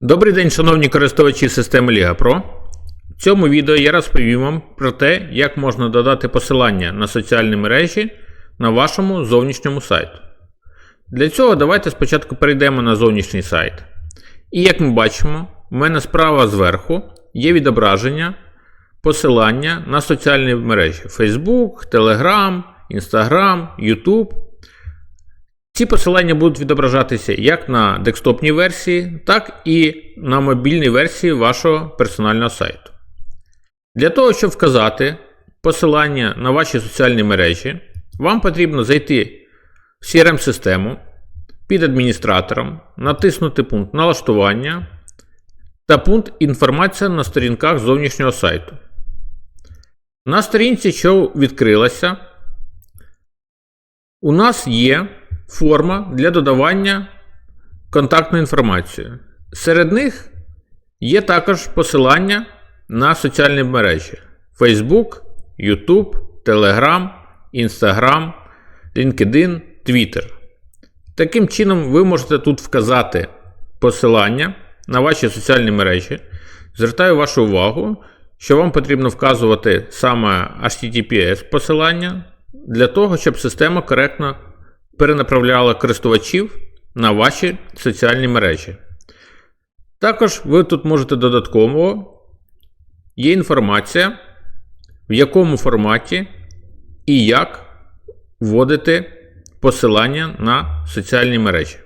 Добрий день, шановні користувачі системи Liga Pro. В цьому відео я розповім вам про те, як можна додати посилання на соціальні мережі на вашому зовнішньому сайту. Для цього давайте спочатку перейдемо на зовнішній сайт. І як ми бачимо, в мене справа зверху є відображення посилання на соціальні мережі Facebook, Telegram, Instagram, YouTube. Ці посилання будуть відображатися як на десктопній версії, так і на мобільній версії вашого персонального сайту. Для того, щоб вказати посилання на ваші соціальні мережі, вам потрібно зайти в CRM-систему під адміністратором, натиснути пункт налаштування та пункт Інформація на сторінках зовнішнього сайту. На сторінці, що відкрилася, у нас є форма для додавання контактної інформації. Серед них є також посилання на соціальні мережі: Facebook, YouTube, Telegram, Instagram, LinkedIn, Twitter. Таким чином, ви можете тут вказати посилання на ваші соціальні мережі. Звертаю вашу увагу, що вам потрібно вказувати саме HTTPS посилання для того, щоб система коректно перенаправляла користувачів на ваші соціальні мережі. Також ви тут можете додатково є інформація, в якому форматі і як вводити посилання на соціальні мережі.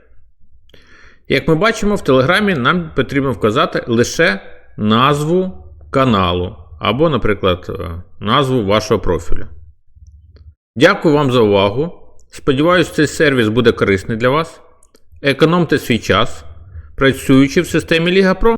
Як ми бачимо, в Телеграмі нам потрібно вказати лише назву каналу або, наприклад, назву вашого профілю. Дякую вам за увагу. Сподіваюсь, цей сервіс буде корисний для вас. Економте свій час, працюючи в системі Ліга Pro.